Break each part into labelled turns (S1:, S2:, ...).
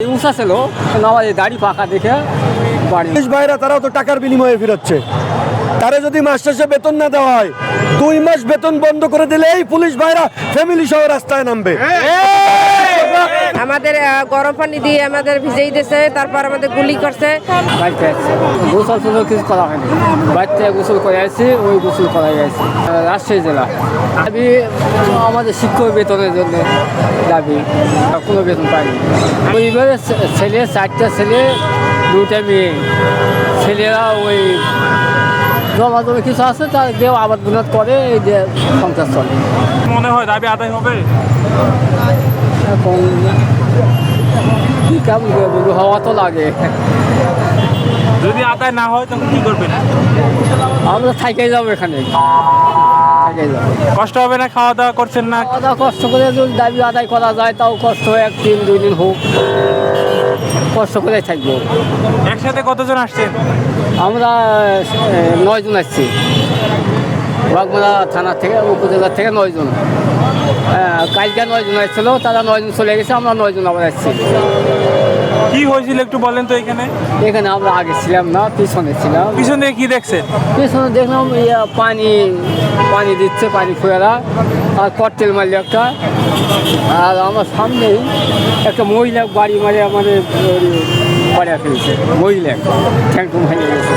S1: উষা ছিল আমার দাড়ি পাকা দেখে বাড়ি।
S2: ভাইরা তারাও তো টাকার বিনিময়ে ফিরচ্ছে। তারা যদি মাস শেষে বেতন না দেওয়া হয় দুই মাস বেতন বন্ধ করে দিলে এই পুলিশ ভাইরা ফ্যামিলি সহ রাস্তায় নামবে।
S3: আমাদের গরম পানি দিয়ে আমাদের ভিজেই দিয়েছে তারপর আমাদের গুলি করছে।
S1: গোসল টোসল কিছু করা হয়নি। বাড়িতে গোসল করে আসছি ওই গোসল করাই আসছি। রাজশাহী জেলা। দাবি আমাদের শিক্ষক বেতনের জন্য দাবি। কোনো বেতন পাইনি। পরিবারে ছেলে চারটা ছেলে দুটা মেয়ে। ছেলেরা ওই জমা জমি কিছু আছে তার দেও আবাদ বিনোদ করে এই যে সংসার চলে।
S4: মনে হয় দাবি আদায় হবে?
S1: এখন কি করে বলব হওয়া তো লাগে।
S4: যদি আদায় না হয় তখন কি করবেন?
S1: আমরা থাইকে যাব এখানে।
S4: কষ্ট হবে না খাওয়া দাওয়া করছেন না?
S1: খাওয়া দাওয়া কষ্ট করে যদি দাবি আদায় করা যায় তাও কষ্ট এক দিন দুই দিন হোক। কষ্ট করে থাকব।
S4: একসাথে কতজন আসছেন?
S1: আমরা নয়জন আসছি। বাগমারা থানা থেকে উপজেলা থেকে নয়জন। হ্যাঁ, কালকে নয়জন আসছিল তারা নয়জন চলে গেছে আমরা নয়জন আবার আসছি
S4: কি হয়েছিল একটু বলেন তো এখানে?
S1: এখানে আমরা আগে ছিলাম না পিছনে ছিলাম।
S4: পিছনে কি দেখছেন?
S1: পেছনে দেখলাম ইয়া পানি পানি দিচ্ছে পানি ফুয়ারা আর কট্টেল মারল একটা। আর আমার সামনেই একটা মহিলা বাড়ি মারে আমাদের বাড়ি ফেলছে মহিলা ঠ্যাঙ্কু ভেঙে গেছে।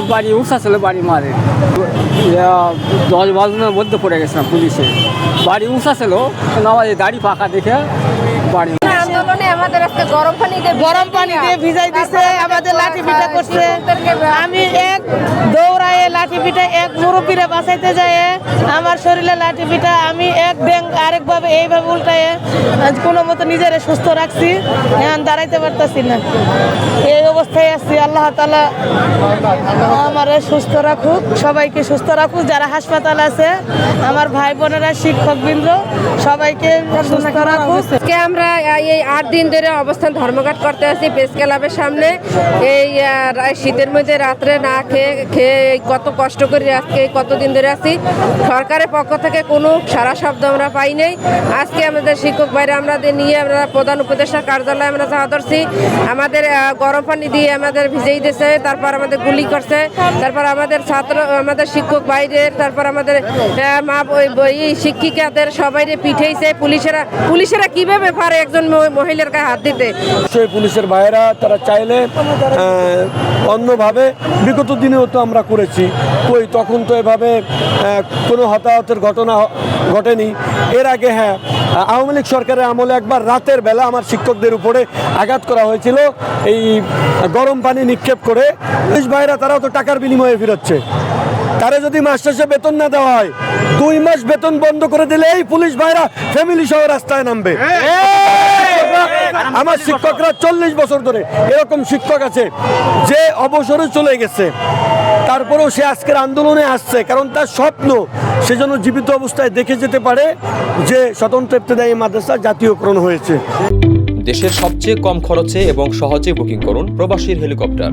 S1: আমার বাড়ি উষা ছিল বাড়ি মারে। দশ বাজনের মধ্যে পড়ে গেছিলাম পুলিশে। বাড়ি উষা ছিল আমার এই দাড়ি পাকা দেখে বাড়ি
S3: আন্দোলনে আমাদের আজকে গরম পানি দিয়ে
S5: গরম পানি দিয়ে ভিজাই দিছে আমাদের লাঠি পিঠা করছে। আমি এক দৌড়ায়ে লাঠি পিঠা এক মুরব্বীরা বাঁচাইতে যায় আমার শরীরে লাঠি পিঠা আমি এক ব্যাং আরেকভাবে এইভাবে উল্টায়ে কোনো মতো নিজেরে সুস্থ রাখছি এখন দাঁড়াইতে পারতাছি না। এই অবস্থায় আছি আল্লাহ তালা আমার সুস্থ রাখুক সবাইকে সুস্থ রাখুক যারা হাসপাতাল আছে আমার ভাই বোনেরা শিক্ষকবৃন্দ সবাইকে সুস্থ রাখুক।
S3: আমরা এই আট দিন ধরে অবস্থান ধর্মঘট করতে আসি প্রেস ক্লাবের সামনে। এই শীতের মধ্যে রাত্রে না খেয়ে খেয়ে কত কষ্ট করে আজকে কতদিন ধরে আছি। সরকারের পক্ষ থেকে কোনো সারা শব্দ আমরা পাই নাই। আজকে আমাদের শিক্ষক বাইরে আমাদের নিয়ে আমরা প্রধান উপদেষ্টা কার্যালয়ে আমরা যাওয়া ধরছি। আমাদের গরম পানি দিয়ে আমাদের ভিজেই দিয়েছে, তারপর আমাদের গুলি করছে, তারপর আমাদের ছাত্র, আমাদের শিক্ষক বাইরের তারপর আমাদের মা শিক্ষিকাদের সবাই পিঠেইছে। পুলিশেরা পুলিশেরা কীভাবে পারে একজন মহিলার গায়ে হাত দিতে।
S2: সেই পুলিশের ভাইয়েরা তারা চাইলে অন্যভাবে বিগত দিনেও তো আমরা করেছি। কই তখন তো এভাবে আহ, কোনো হতাহতের ঘটনা ঘটেনি। এর আগে হ্যাঁ আওয়ামী লীগ সরকারের আমলে একবার রাতের বেলা আমার শিক্ষকদের উপরে আঘাত করা হয়েছিল। এই গরম পানি নিক্ষেপ করে। পুলিশ ভাইয়েরা তারাও তো টাকার বিনিময়ে ফিরচ্ছে। তারা যদি মাস শেষে বেতন না দেওয়া হয় দুই মাস বেতন বন্ধ করে দিলে এই পুলিশ ভাইরা ফ্যামিলি সহ রাস্তায় নামবে। আমার শিক্ষকরা চল্লিশ বছর ধরে এরকম শিক্ষক আছে যে অবসরে চলে গেছে। তারপরেও সে আজকের আন্দোলনে আসছে কারণ তার স্বপ্ন সে যেন জীবিত অবস্থায় দেখে যেতে পারে যে স্বতন্ত্র ইফতেদায়ী মাদ্রাসা জাতীয়করণ হয়েছে।
S6: দেশের সবচেয়ে কম খরচে এবং সহজে বুকিং করুন প্রবাসীর হেলিকপ্টার।